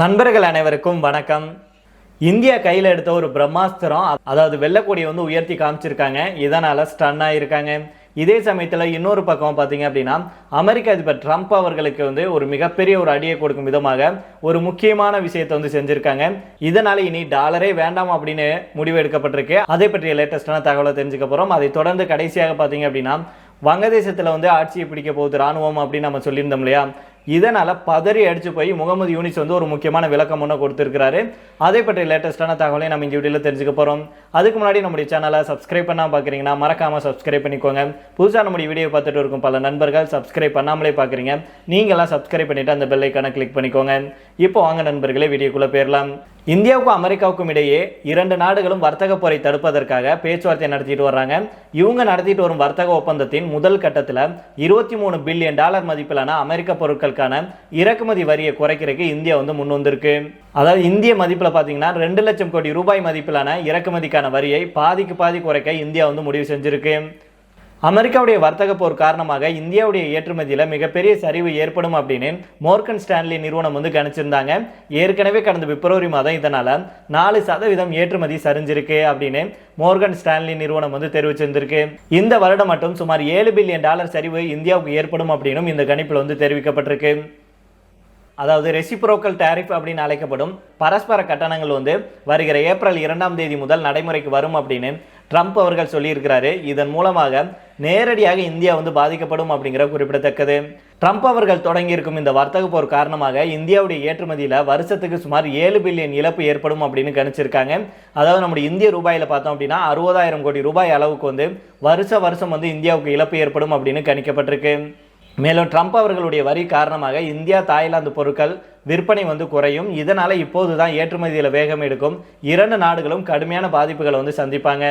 நண்பர்கள் அனைவருக்கும் வணக்கம். இந்தியா கையில் எடுத்த ஒரு பிரம்மாஸ்திரம் அதாவது வெள்ளக்கொடியை வந்து உயர்த்தி காமிச்சிருக்காங்க. இதனால் ஸ்டன் ஆகியிருக்காங்க இதே சமயத்தில் இன்னொரு பக்கம் பார்த்தீங்க அப்படின்னா அமெரிக்க அதிபர் ட்ரம்ப் அவர்களுக்கு வந்து ஒரு மிகப்பெரிய ஒரு அடியை கொடுக்கும் விதமாக ஒரு முக்கியமான விஷயத்தை வந்து செஞ்சுருக்காங்க. இதனால் இனி டாலரே வேண்டாம் அப்படின்னு முடிவு எடுக்கப்பட்டிருக்கு. அதை பற்றிய லேட்டஸ்டான தகவலை தெரிஞ்சுக்க போகிறோம் அதை தொடர்ந்து கடைசியாக பார்த்தீங்க அப்படின்னா வங்கதேசத்தில் வந்து ஆட்சியை பிடிக்க போகுது ராணுவம் அப்படின்னு நம்ம சொல்லியிருந்தோம் இல்லையா? இதனால் பதறி அடிச்சு போய் முகமது யூனிஸ் வந்து ஒரு முக்கியமான விளக்கம் ஒன்று கொடுத்துருக்கிறாரு. அதை பற்றி லேட்டஸ்டான தகவலை நம்ம இங்கே வீடியோவில் தெரிஞ்சுக்க போகிறோம் அதுக்கு முன்னாடி நம்முடைய சேனலை சப்ஸ்கிரைப் பண்ணால் பார்க்குறீங்கன்னா மறக்காமல் சப்ஸ்கிரைப் பண்ணிக்கோங்க. புதுசாக நம்முடைய வீடியோ பார்த்துட்டு இருக்கும் பல நண்பர்கள் சப்ஸ்கிரைப் பண்ணாமலே பார்க்குறீங்க நீங்களாம் சப்ஸ்கிரைப் பண்ணிவிட்டு அந்த பெல்லைக்கான கிளிக் பண்ணிக்கோங்க. இப்போ வாங்க நண்பர்களே வீடியோக்குள்ளே போயிடலாம். இந்தியாவுக்கும் அமெரிக்காவுக்கும் இடையே இரண்டு நாடுகளும் வர்த்தக போரை தடுப்பதற்காக பேச்சுவார்த்தை நடத்திட்டு வர்றாங்க. இவங்க நடத்திட்டு வரும் வர்த்தக ஒப்பந்தத்தின் முதல் கட்டத்தில் இருபத்தி மூணு பில்லியன் டாலர் மதிப்பிலான அமெரிக்க பொருட்களுக்கான இறக்குமதி வரியை குறைக்கிறதுக்கு இந்தியா வந்து முன் வந்திருக்கு. அதாவது இந்திய மதிப்பில் பார்த்தீங்கன்னா ரெண்டு லட்சம் கோடி ரூபாய் மதிப்பிலான இறக்குமதிக்கான வரியை பாதிக்கு பாதி குறைக்க இந்தியா வந்து முடிவு செஞ்சிருக்கு. அமெரிக்காவுடைய வர்த்தக போர் காரணமாக இந்தியாவுடைய ஏற்றுமதியில் மிகப்பெரிய சரிவு ஏற்படும் அப்படின்னு மோர்கன் ஸ்டான்லி நிறுவனம் வந்து கணிச்சிருந்தாங்க. ஏற்கனவே கடந்த பிப்ரவரி மாதம் இதனால் நாலு சதவீதம் ஏற்றுமதி சரிஞ்சிருக்கு அப்படின்னு மோர்கன் ஸ்டான்லி நிறுவனம் வந்து தெரிவிச்சிருந்திருக்கு. இந்த வருடம் மட்டும் சுமார் ஏழு பில்லியன் டாலர் சரிவு இந்தியாவுக்கு ஏற்படும் அப்படின்னும் இந்த கணிப்பில் வந்து தெரிவிக்கப்பட்டிருக்கு. அதாவது ரெசிப்ரோக்கல் டேரிஃப் அப்படின்னு அழைக்கப்படும் பரஸ்பர கட்டணங்கள் வந்து வருகிற ஏப்ரல் இரண்டாம் தேதி முதல் நடைமுறைக்கு வரும் அப்படின்னு ட்ரம்ப் அவர்கள் சொல்லியிருக்கிறாரு இதன் மூலமாக நேரடியாக இந்தியா வந்து பாதிக்கப்படும் அப்படிங்கிற குறிப்பிடத்தக்கது. ட்ரம்ப் அவர்கள் தொடங்கியிருக்கும் இந்த வர்த்தக போர் காரணமாக இந்தியாவுடைய ஏற்றுமதியில் வருஷத்துக்கு சுமார் ஏழு பில்லியன் இழப்பு ஏற்படும் அப்படின்னு கணிச்சிருக்காங்க. அதாவது நம்முடைய இந்திய ரூபாயில் பார்த்தோம் அப்படின்னா அறுபதாயிரம் கோடி ரூபாய் அளவுக்கு வந்து வருஷ வருஷம் வந்து இந்தியாவுக்கு இழப்பு ஏற்படும் அப்படின்னு கணிக்கப்பட்டிருக்கு. மேலும் ட்ரம்ப் அவர்களுடைய வரி காரணமாக இந்தியா தாய்லாந்து பொருட்கள் விற்பனை வந்து குறையும். இதனால் இப்போது தான் ஏற்றுமதியில் வேகம் எடுக்கும். இரண்டு நாடுகளும் கடுமையான பாதிப்புகளை வந்து சந்திப்பாங்க.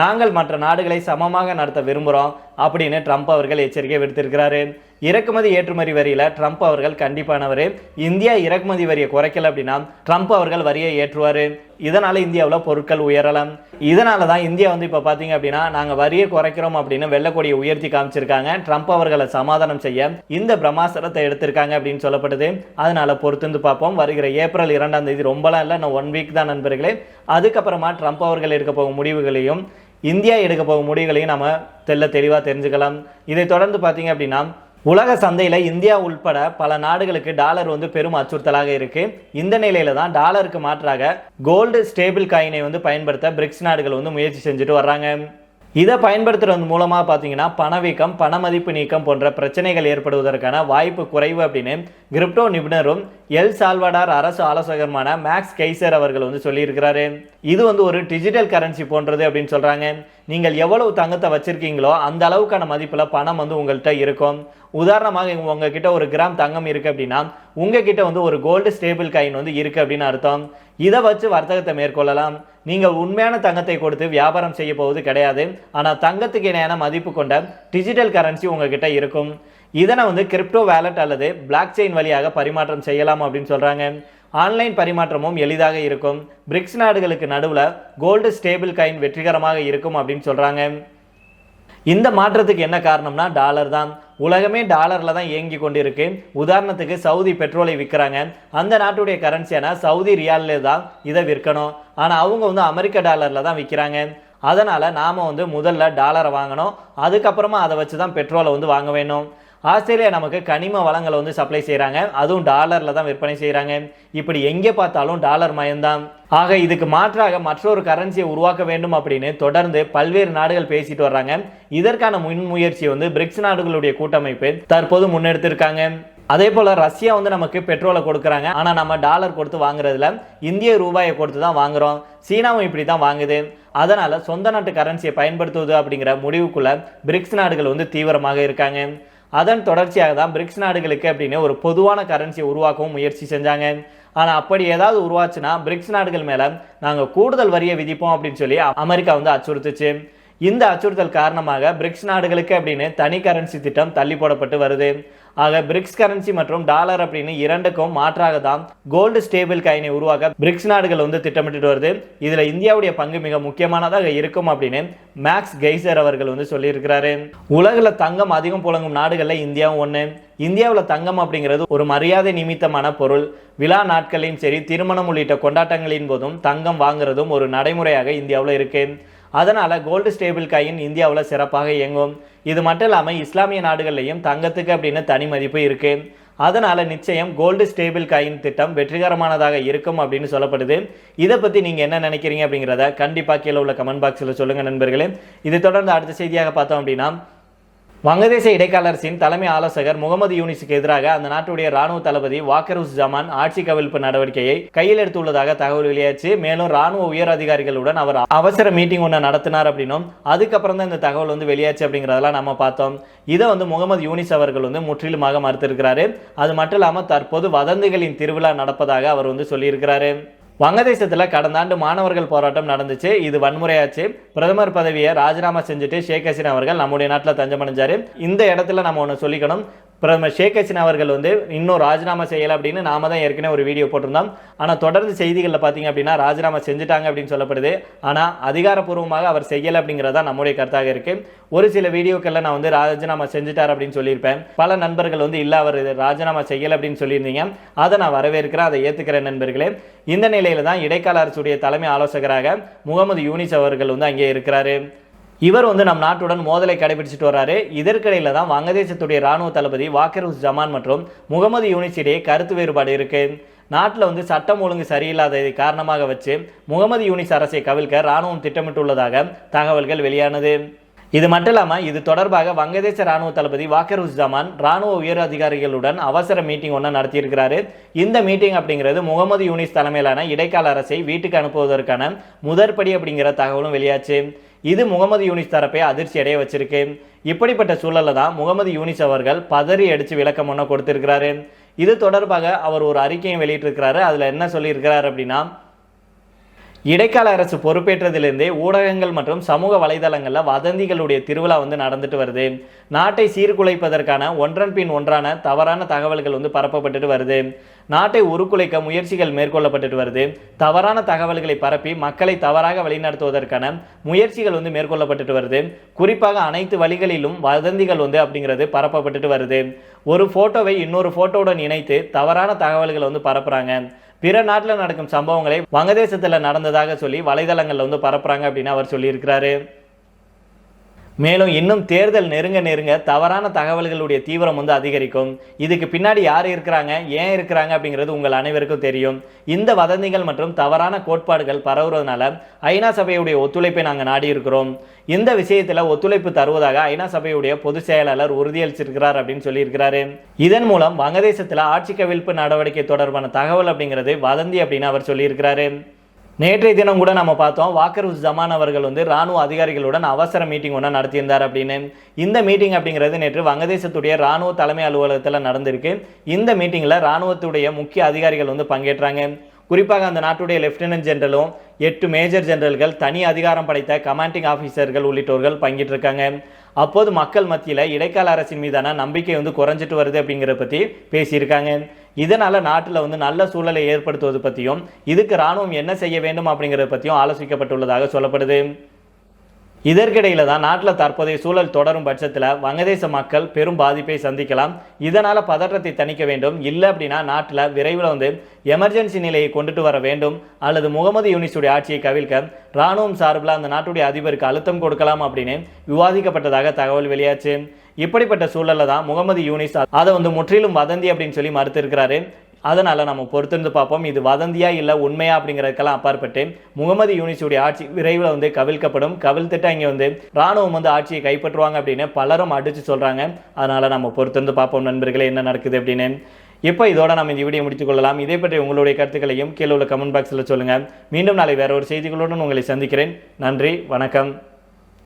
நாங்கள் மற்ற நாடுகளை சமமாக நடத்த விரும்புகிறோம் அப்படின்னு ட்ரம்ப் அவர்கள் எச்சரிக்கை விடுத்திருக்கிறாரு. இறக்குமதி ஏற்றுமதி வரியில் ட்ரம்ப் அவர்கள் கண்டிப்பானவர். இந்தியா இறக்குமதி வரியை குறைக்கல அப்படின்னா ட்ரம்ப் அவர்கள் வரியை ஏற்றுவார். இதனால் இந்தியாவில் பொருட்கள் உயரலாம். இதனால தான் இந்தியா வந்து இப்போ பார்த்தீங்க அப்படின்னா நாங்கள் வரியை குறைக்கிறோம் அப்படின்னு வெள்ளக்கொடியை உயர்த்தி காமிச்சிருக்காங்க. ட்ரம்ப் அவர்களை சமாதானம் செய்ய இந்த பிரமாசரத்தை எடுத்திருக்காங்க அப்படின்னு சொல்லப்படுது. அதனால் பொறுத்திருந்து பார்ப்போம். வருகிற ஏப்ரல் இரண்டாம் தேதி ரொம்பலாம் இல்லை நான் ஒன் வீக் தான் நண்பர்களே. அதுக்கப்புறமா ட்ரம்ப் அவர்கள் எடுக்க போகும் முடிவுகளையும் இந்தியா எடுக்க போகும் முடிவுகளையும் நம்ம தெல்ல தெளிவாக தெரிஞ்சுக்கலாம். இதை தொடர்ந்து பார்த்தீங்க அப்படின்னா உலக சந்தையில் இந்தியா உள்பட பல நாடுகளுக்கு டாலர் வந்து பெரும் அச்சுறுத்தலாக இருக்கு. இந்த நிலையில தான் டாலருக்கு மாற்றாக கோல்டு ஸ்டேபிள் காயினை வந்து பயன்படுத்த பிரிக்ஸ் நாடுகள் வந்து முயற்சி செஞ்சுட்டு வர்றாங்க. இதை பயன்படுத்துறது மூலமாக பார்த்தீங்கன்னா பணவீக்கம் பண மதிப்பு நீக்கம் போன்ற பிரச்சனைகள் ஏற்படுவதற்கான வாய்ப்பு குறைவு அப்படின்னு கிரிப்டோ நிபுணரும் எல் சால்வடார் அரசு ஆலோசகருமான மேக்ஸ் கெய்சர் அவர்கள் வந்து சொல்லியிருக்கிறாரு. இது வந்து ஒரு டிஜிட்டல் கரன்சி போன்றது அப்படின்னு சொல்கிறாங்க நீங்கள் எவ்வளவு தங்கத்தை வச்சுருக்கீங்களோ அந்த அளவுக்கான மதிப்பில் பணம் வந்து உங்கள்கிட்ட இருக்கும். உதாரணமாக உங்ககிட்ட ஒரு கிராம் தங்கம் இருக்கு அப்படின்னா உங்ககிட்ட வந்து ஒரு கோல்டு ஸ்டேபிள் காயின் வந்து இருக்கு அப்படின்னு அர்த்தம். இதை வச்சு வர்த்தகத்தை மேற்கொள்ளலாம். நீங்கள் உண்மையான தங்கத்தை கொடுத்து வியாபாரம் செய்ய போவது கிடையாது. ஆனால் தங்கத்துக்கு இணையான மதிப்பு கொண்ட டிஜிட்டல் கரன்சி உங்ககிட்ட இருக்கும். இதனை வந்து கிரிப்டோ வேலட் அல்லது பிளாக் செயின் வழியாக பரிமாற்றம் செய்யலாம் அப்படின்னு சொல்கிறாங்க ஆன்லைன் பரிமாற்றமும் எளிதாக இருக்கும். பிரிக்ஸ் நாடுகளுக்கு நடுவில் கோல்டு ஸ்டேபிள் காயின் வெற்றிகரமாக இருக்கும் அப்படின்னு சொல்கிறாங்க இந்த மாற்றத்துக்கு என்ன காரணம்னா டாலர் தான். உலகமே டாலரில் தான் இயங்கி கொண்டிருக்கு. உதாரணத்துக்கு சவுதி பெட்ரோலை விற்கிறாங்க. அந்த நாட்டுடைய கரன்சியான சவுதி ரியாலில் தான் இதை விற்கணும். ஆனால் அவங்க வந்து அமெரிக்க டாலரில் தான் விற்கிறாங்க. அதனால் நாம் வந்து முதல்ல டாலரை வாங்கணும். அதுக்கப்புறமா அதை வச்சு தான் பெட்ரோலை வந்து வாங்க வேணும். ஆஸ்திரேலியா நமக்கு கனிம வளங்களை வந்து சப்ளை செய்கிறாங்க அதுவும் டாலரில் தான் விற்பனை செய்கிறாங்க இப்படி எங்கே பார்த்தாலும் டாலர் மயம்தான். ஆக இதுக்கு மாற்றாக மற்றொரு கரன்சியை உருவாக்க வேண்டும் அப்படின்னு தொடர்ந்து பல்வேறு நாடுகள் பேசிட்டு வர்றாங்க. இதற்கான முன்முயற்சி வந்து பிரிக்ஸ் நாடுகளுடைய கூட்டமைப்பு தற்போது முன்னெடுத்திருக்காங்க. அதே போல் ரஷ்யா வந்து நமக்கு பெட்ரோலை கொடுக்குறாங்க. ஆனால் நம்ம டாலர் கொடுத்து வாங்குறதுல இந்திய ரூபாயை கொடுத்து தான் வாங்குறோம். சீனாவும் இப்படி தான் வாங்குது. அதனால் சொந்த நாட்டு கரன்சியை பயன்படுத்துவது அப்படிங்கிற முடிவுக்குள்ளே பிரிக்ஸ் நாடுகள் வந்து தீவிரமாக இருக்காங்க. அதன் தொடர்ச்சியாக தான் பிரிக்ஸ் நாடுகளுக்கு அப்படின்னு ஒரு பொதுவான கரன்சியை உருவாக்கவும் முயற்சி செஞ்சாங்க. ஆனால் அப்படி ஏதாவது உருவாச்சுன்னா பிரிக்ஸ் நாடுகள் மேலே நாங்கள் கூடுதல் வரியை விதிப்போம் அப்படின்னு சொல்லி அமெரிக்கா வந்து அச்சுறுத்துச்சு. இந்த அச்சுறுத்தல் காரணமாக பிரிக்ஸ் நாடுகளுக்கு அப்படின்னு தனி கரன்சி திட்டம் தள்ளி போடப்பட்டு வருது. ஆக பிரிக்ஸ் கரன்சி மற்றும் டாலர் அப்படின்னு இரண்டுக்கும் மாற்றாக தான் கோல்டு ஸ்டேபிள் காயினை உருவாக்க பிரிக்ஸ் நாடுகள் வந்து திட்டமிட்டு வருது. இதுல இந்தியாவுடைய பங்கு மிக முக்கியமானதாக இருக்கும் அப்படின்னு மேக்ஸ் கெய்சர் அவர்கள் வந்து சொல்லியிருக்கிறாரு. உலகில் தங்கம் அதிகம் புழங்கும் நாடுகளில் இந்தியாவும் ஒன்று இந்தியாவில் தங்கம் அப்படிங்கிறது ஒரு மரியாதை நிமித்தமான பொருள். விழா நாட்களையும் சரி திருமணம் உள்ளிட்ட கொண்டாட்டங்களின் போதும் தங்கம் வாங்குறதும் ஒரு நடைமுறையாக இந்தியாவில் இருக்கு. அதனால் கோல்டு ஸ்டேபிள் காயின் இந்தியாவில் சிறப்பாக இயங்கும். இது மட்டும் இல்லாமல் இஸ்லாமிய நாடுகள்லையும் தங்கத்துக்கு அப்படின்னு தனி மதிப்பு இருக்குது அதனால் நிச்சயம் கோல்டு ஸ்டேபிள் காயின் திட்டம் வெற்றிகரமானதாக இருக்கும் அப்படின்னு சொல்லப்படுது. இதை பற்றி நீங்கள் என்ன நினைக்கிறீங்க அப்படிங்கிறத கண்டிப்பாக கீழே உள்ள கமெண்ட் பாக்ஸில் சொல்லுங்கள் நண்பர்களே. இது தொடர்ந்து அடுத்த செய்தியாக பார்த்தோம் அப்படின்னா வங்கதேச இடைக்கால அரசின் தலைமை ஆலோசகர் முகமது யூனிஸுக்கு எதிராக அந்த நாட்டுடைய ராணுவ தளபதி வாக்கருஸ் ஜமான் ஆட்சி கவிழ்ப்பு நடவடிக்கையை கையில் எடுத்துள்ளதாக தகவல் வெளியாச்சு. மேலும் ராணுவ உயர் அதிகாரிகளுடன் அவர் அவசர மீட்டிங் ஒன்று நடத்தினார் அப்படின்னும் அதுக்கப்புறம் தான் இந்த தகவல் வந்து வெளியாச்சு அப்படிங்கிறதெல்லாம் நம்ம பார்த்தோம். இதை வந்து முகமது யூனிஸ் அவர்கள் வந்து முற்றிலுமாக மறுத்திருக்கிறாரு. அது மட்டும் இல்லாமல் தற்போது வதந்திகளின் திருவிழா நடப்பதாக அவர் வந்து சொல்லியிருக்கிறாரு. வங்கதேசத்தில் கடந்த ஆண்டு மாணவர்கள் போராட்டம் நடந்துச்சு. இது வன்முறையாச்சு. பிரதமர் பதவியை ராஜினாமா செஞ்சுட்டு ஷேக் ஹசீனா அவர்கள் நம்முடைய நாட்டில் தஞ்சமடைஞ்சாரு. இந்த இடத்துல நம்ம ஒன்று சொல்லிக்கணும். பிரதமர் ஷேக் ஹசீனா அவர்கள் வந்து இன்னும் ராஜினாமா செய்யலை அப்படின்னு நாம தான் ஏற்கனவே ஒரு வீடியோ போட்டிருந்தோம். ஆனால் தொடர்ந்து செய்திகளில் பார்த்தீங்க அப்படின்னா ராஜினாமா செஞ்சுட்டாங்க அப்படின்னு சொல்லப்படுது. ஆனால் அதிகாரப்பூர்வமாக அவர் செய்யலை அப்படிங்கிறதா நம்முடைய கருத்தாக இருக்குது ஒரு சில வீடியோக்களில் நான் வந்து ராஜினாமா செஞ்சுட்டார் அப்படின்னு சொல்லியிருப்பேன். பல நண்பர்கள் வந்து இல்லை அவர் ராஜினாமா செய்யலை அப்படின்னு சொல்லியிருந்தீங்க. அதை நான் வரவேற்கிறேன் அதை ஏற்றுக்கிறேன் நண்பர்களே. இந்த நிலையில் தான் இடைக்கால அரசுடைய தலைமை ஆலோசகராக முகமது யூனிஸ் அவர்கள் வந்து அங்கே இருக்கிறாரு. இவர் வந்து நம் நாட்டுடன் மோதலை கடைபிடிச்சிட்டு வர்றாரு. இதற்கிடையில தான் வங்கதேசத்துடைய ராணுவ தளபதி வாக்கருஸ் ஜமான் மற்றும் முகமது யூனிஸ் இடையே கருத்து வேறுபாடு இருக்கு. நாட்டில் வந்து சட்டம் ஒழுங்கு சரியில்லாததை காரணமாக வச்சு முகமது யூனிஸ் அரசை கவிழ்க்க ராணுவம் திட்டமிட்டுள்ளதாக தகவல்கள் வெளியானது. இது மட்டும் இல்லாமல் இது தொடர்பாக வங்கதேச ராணுவ தளபதி வாக்கர் உஸ்ஜமான் ராணுவ உயர் அதிகாரிகளுடன் அவசர மீட்டிங் ஒன்று நடத்தியிருக்கிறாரு. இந்த மீட்டிங் அப்படிங்கிறது முகமது யூனிஸ் தலைமையிலான இடைக்கால அரசை வீட்டுக்கு அனுப்புவதற்கான முதற்படி அப்படிங்கிற தகவலும் வெளியாச்சு. இது முகமது யூனிஸ் தரப்பை அதிர்ச்சி அடைய வச்சிருக்கு. இப்படிப்பட்ட சூழலில் தான் முகமது யூனிஸ் அவர்கள் பதறி அடித்து விளக்கம் ஒன்று கொடுத்திருக்கிறாரு. இது தொடர்பாக அவர் ஒரு அறிக்கையும் வெளியிட்டிருக்கிறாரு. அதில் என்ன சொல்லியிருக்கிறார் அப்படின்னா இடைக்கால அரசு பொறுப்பேற்றதிலிருந்தே ஊடகங்கள் மற்றும் சமூக வலைதளங்களில் வதந்திகளுடைய திருவிழா வந்து நடந்துட்டு வருது. நாட்டை சீர்குலைப்பதற்கான ஒன்றன் பின் ஒன்றான தவறான தகவல்கள் வந்து பரப்பப்பட்டுட்டு வருது. நாட்டை உருக்குலைக்க முயற்சிகள் மேற்கொள்ளப்பட்டுட்டு வருது. தவறான தகவல்களை பரப்பி மக்களை தவறாக வழிநடத்துவதற்கான முயற்சிகள் வந்து மேற்கொள்ளப்பட்டுட்டு வருது. குறிப்பாக அனைத்து வழிகளிலும் வதந்திகள் வந்து அப்படிங்கிறது பரப்பப்பட்டுட்டு வருது. ஒரு ஃபோட்டோவை இன்னொரு ஃபோட்டோவுடன் இணைத்து தவறான தகவல்களை வந்து பரப்புகிறாங்க பிற நாட்டில் நடக்கும் சம்பவங்களை வங்கதேசத்தில் நடந்ததாக சொல்லி வலைதளங்களில் வந்து பரப்புறாங்க அப்படின்னு அவர் சொல்லியிருக்கிறாரு. மேலும் இன்னும் தேர்தல் நெருங்க நெருங்க தவறான தகவல்களுடைய தீவிரம் வந்து அதிகரிக்கும். இதுக்கு பின்னாடி யார் இருக்கிறாங்க ஏன் இருக்கிறாங்க அப்படிங்கிறது உங்கள் அனைவருக்கும் தெரியும். இந்த வதந்திகள் மற்றும் தவறான கோட்பாடுகள் பரவுறதுனால ஐநா சபையுடைய ஒத்துழைப்பை நாங்கள் நாடி இருக்கிறோம் இந்த விஷயத்தில் ஒத்துழைப்பு தருவதாக ஐநா சபையுடைய பொதுச் செயலாளர் உறுதியளிச்சிருக்கிறார் அப்படின்னு சொல்லியிருக்கிறாரு. இதன் மூலம் வங்கதேசத்தில் ஆட்சி கவிழ்ப்பு நடவடிக்கை தொடர்பான தகவல் அப்படிங்கிறது வதந்தி அப்படின்னு அவர் சொல்லியிருக்கிறாரு. நேற்றைய தினம் கூட நம்ம பார்த்தோம் வாக்கர் உஸ் ஜமான் அவர்கள் வந்து ராணுவ அதிகாரிகளுடன் அவசர மீட்டிங் ஒன்று நடத்தியிருந்தார் அப்படின்னு. இந்த மீட்டிங் அப்படிங்கிறது நேற்று வங்கதேசத்துடைய ராணுவ தலைமை அலுவலகத்தில் நடந்திருக்கு. இந்த மீட்டிங்கில் ராணுவத்துடைய முக்கிய அதிகாரிகள் வந்து பங்கேற்றாங்க. குறிப்பாக அந்த நாட்டுடைய லெப்டினன்ட் ஜெனரலும் எட்டு மேஜர் ஜெனரல்கள் தனி அதிகாரம் படைத்த கமாண்டிங் ஆஃபீஸர்கள் உள்ளிட்டோர்கள் பங்கிட்டிருக்காங்க அப்போது மக்கள் மத்தியில் இடைக்கால அரசின் மீதான நம்பிக்கை வந்து குறைஞ்சிட்டு வருது அப்படிங்கிறத பற்றி பேசியிருக்காங்க. இதனால் நாட்டில் வந்து நல்ல சூழலை ஏற்படுத்துவது பற்றியும் இதுக்கு இராணுவம் என்ன செய்ய வேண்டும் அப்படிங்கிறத பற்றியும் ஆலோசிக்கப்பட்டுள்ளதாக சொல்லப்படுது. இதற்கிடையில் தான் நாட்டில் தற்போதைய சூழல் தொடரும் பட்சத்தில் வங்கதேச மக்கள் பெரும் பாதிப்பை சந்திக்கலாம். இதனால் பதற்றத்தை தணிக்க வேண்டும். இல்லை அப்படின்னா நாட்டில் விரைவில் வந்து எமர்ஜென்சி நிலையை கொண்டுட்டு வர வேண்டும். அல்லது முகமது யூனிஸுடைய ஆட்சியை கவிழ்க்க இராணுவம் சார்பில் அந்த நாட்டுடைய அதிபருக்கு அழுத்தம் கொடுக்கலாம் அப்படின்னு விவாதிக்கப்பட்டதாக தகவல் வெளியாச்சு. இப்படிப்பட்ட சூழலில் தான் முகமது யூனிஸ் அதை வந்து முற்றிலும் வதந்தி அப்படின்னு சொல்லி மறுத்திருக்கிறாரு. அதனால் நம்ம பொறுத்திருந்து பார்ப்போம். இது வதந்தியா இல்லை உண்மையா அப்படிங்கிறதுக்கெல்லாம் அப்பாற்பட்டு முகமது யூனிஸுடைய ஆட்சி விரைவில் வந்து கவிழ்க்கப்படும். கவிழ்த்துட்டு இங்கே வந்து ராணுவம் வந்து ஆட்சியை கைப்பற்றுவாங்க அப்படின்னு பலரும் அடித்து சொல்கிறாங்க அதனால் நம்ம பொறுத்திருந்து பார்ப்போம் நண்பர்களே என்ன நடக்குது அப்படின்னு. இப்போ இதோட நம்ம இந்த வீடியோ முடித்துக் கொள்ளலாம். இதை பற்றி உங்களுடைய கருத்துக்களையும் கீழே உள்ள கமெண்ட் பாக்ஸில் சொல்லுங்கள் மீண்டும் நாளை வேற ஒரு செய்திகளுடன் உங்களை சந்திக்கிறேன். நன்றி வணக்கம்.